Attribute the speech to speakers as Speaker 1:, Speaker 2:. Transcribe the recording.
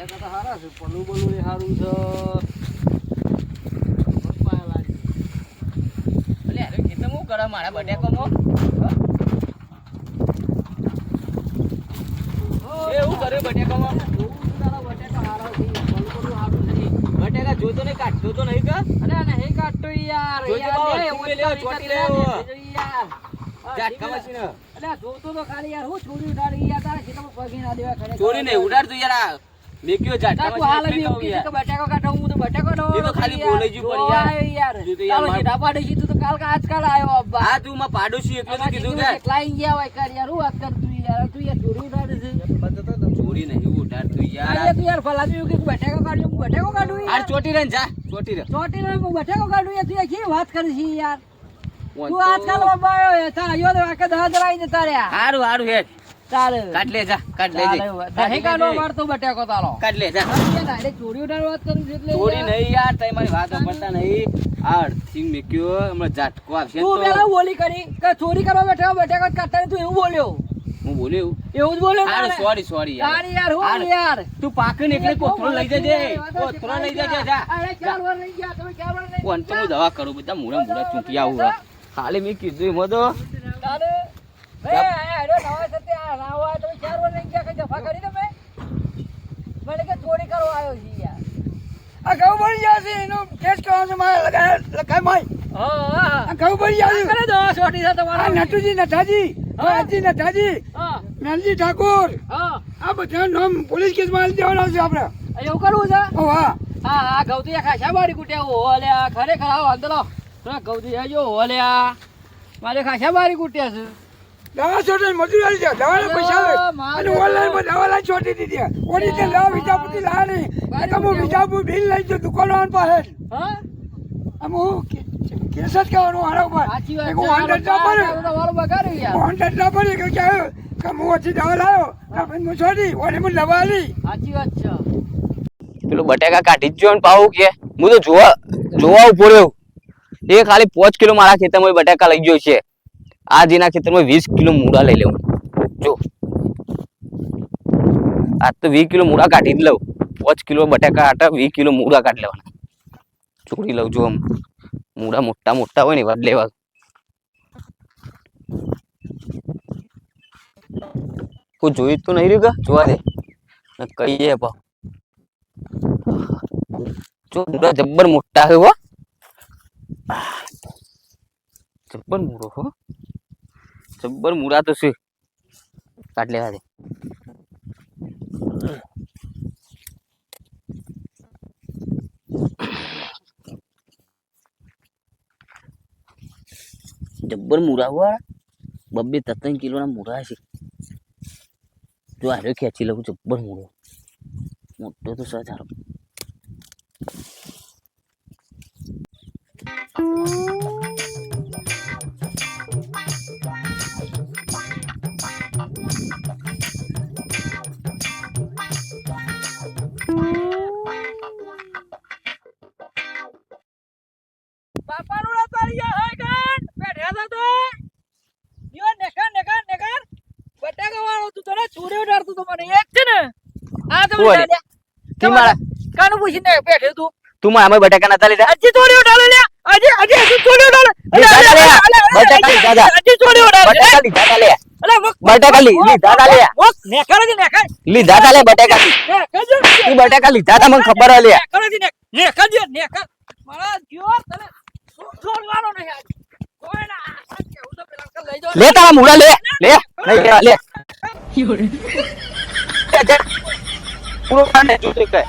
Speaker 1: બટેકા તો સારા છે પલું બલું એ સારું છે.
Speaker 2: મારા બટેકામાં એવું કરે બટેકામાં
Speaker 1: બટેકા
Speaker 2: બટેકા જોતો નહીં કાઢતો તો નહીં કા?
Speaker 1: અરે નહીં કાઢતો યાર ઉડાડી.
Speaker 2: ચોરી નહીં ઉડાડતું યાર મેક્યો
Speaker 1: જાટા તું હાલ મે
Speaker 2: યાર.
Speaker 1: કે બટાકો કાઢો, હું તો બટાકો નો
Speaker 2: એ તો ખાલી. બોલે જ પણ યાર. જો તો યાર
Speaker 1: તારો
Speaker 2: માર-
Speaker 1: સીધા પાડી છે, તું તો કાલ કા આજકાલ આયો અબ્બા.
Speaker 2: આ તું માં પાડોશી એટલે તો કીધું કે
Speaker 1: ક્લાઈન ગયા હોય કર યાર, હું વાત કરતું યાર. તું યાર ચોરી ઉડાડે છે.
Speaker 2: ચોરી નહીં ઉડાડ
Speaker 1: તું
Speaker 2: યાર
Speaker 1: યાર તું યાર એવું કે બટાકો કાઢ્યો, હું બટાકો કાઢું યાર.
Speaker 2: ચોટી રહે જા ચોટી રહે
Speaker 1: ચોટી રહે હું બટાકો કાઢું યાર, તું યાર કેવી વાત કરી છે યાર. તું
Speaker 2: તો-
Speaker 1: આજકાલ અબ્બા આયો યાર, તારા આયો તો આકે દહ દરાઈ જતા રહ્યા.
Speaker 2: હારું હારું હેડ
Speaker 1: ચાલે.
Speaker 2: કાઢ લે જા કાઢ લે
Speaker 1: ચાલે. નહીં મારતો બટાકો તારો.
Speaker 2: કાઢ લે જા.
Speaker 1: યાર, ચોરી ઉડાડવાની વાત કરું એટલે
Speaker 2: ચોરી નહીં યાર તઈ મારી વાત સાંભળતા નહીં. આ અડધી મેક્યો હમણાં ઝાટકો આવશે
Speaker 1: તું પેલા બોલી કરી કે ચોરી કરવા બેઠા બટાકો જ કાઢતા નહીં, તું એવું બોલ્યો.
Speaker 2: હું બોલ્યો?
Speaker 1: એવું જ બોલ્યો યાર
Speaker 2: સોરી સોરી યાર.
Speaker 1: યાર હું યાર.
Speaker 2: તું પાકે ને એટલે કોથળો લઈ જજે. કોથળો લઈ જજે જા.
Speaker 1: અરે ચાર વાર લઈ ગયા તમે ચાર વાર લઈ
Speaker 2: કોણ તો હું દવા કરું બધા મૂળા મૂળા ચૂંટી આવું ખાલી મેં કીધું એમાં તો.
Speaker 3: ઠાકોર આ બધા પોલીસ કેસમાં આલી દેવાના છે આપણે
Speaker 1: એવું કરવું છે
Speaker 3: હા
Speaker 1: હા ગૌતી ખાસા મારી કુટ્યા ઓલે આ ખરેખર આવો અંદરો ગૌતી આજો ઓલે મારે ખાસા મારી કુટ્યા છે
Speaker 3: દવા છોટે મજૂરી આલી છે દવાના પૈસા આવે. અને ઓનલાઈન દવા લાઈ છોટી દીધી. ઓરિજિનલ દવા વિજાપુરથી લાયા નહીં આ વિજાપુર બિલ લઈ જો દુકાનો પાસે. આમ હું કેસ જ કરવાનું આના ઉપર.
Speaker 1: સાચી વાત
Speaker 3: એક
Speaker 1: છે.
Speaker 3: હું હંડ્રેડ ના પડે.
Speaker 1: બધો વાળો બગાડ્યો યાર.
Speaker 3: હું હંડ્રેડ ના પડે. કે કે કે હું ઓછી દવા લાવ્યો. કે હું. છોડી ઓને મને દવા આલી.
Speaker 1: સાચી વાત છે.
Speaker 2: પેલું બટેકા કાઢી જ જો ને પાવું કે. હું તો જોવા જોવા ઊભો રહ્યો. એ ખાલી પાંચ કિલો મારા ખેતરમાં બટેકા લઈ ગયો છે. આ જેના ખેતરમાં વીસ કિલો મૂળા લઈ લેવું. જો. આજ તો વીસ કિલો મૂળા કાઢી જ લઉં. પાંચ કિલો બટાકા આટા, વીસ કિલો મૂળા કાઢી લેવાના. ચોરી લઉં જો મૂળા મોટા મોટા હોય ને એવા લેવા. કોઈ જોઈ તો નહીં રહ્યું કે? જોવા દે. કહીએ ભાવ જો મૂળા જબ્બર મોટા હોય જબ્બર મૂળો હો. જબ્બર મુરા તો છે. કાટ લેવા દે. જબ્બર મૂળા હો આ. બબ્બે ત્રણ કિલોના મુરા છે. જો આર્યો ખેંચી લઉં જબ્બર મૂરો. મોટો તો સજ હારો
Speaker 1: બાપાનું આ તો
Speaker 2: ચોરી?
Speaker 1: ઉડાડ્યા.
Speaker 2: તી
Speaker 1: કાનું પૂછીને બેઠે તું?
Speaker 2: તું મારા બટાકા નતા લીધા.
Speaker 1: હજી ચોરી ઉડાડે લે. હજી હજી હજી ચોરી ઉડાડે
Speaker 2: લે. બટાકા લીધા દાદા.
Speaker 1: હજી ચોરી ઉડાડે
Speaker 2: બટાકા લીધા દાદા લે.
Speaker 1: અલે
Speaker 2: બટાકા લી- લીધા દાદા લે.
Speaker 1: નેકર જ નેકર
Speaker 2: લીધા દાદા લે બટાકા તું બટાકા લીધા તા મને ખબર હે લે.
Speaker 1: નેકર જ નેકર જ નેકર મારા જીવો તને છોડવાનો નહીં આજ? કોઈ ના લઈ જાઓ.
Speaker 2: લે તારા મૂળા લે. લે. નહીં લેવા, લે પૂરો કાને જૂતે કહે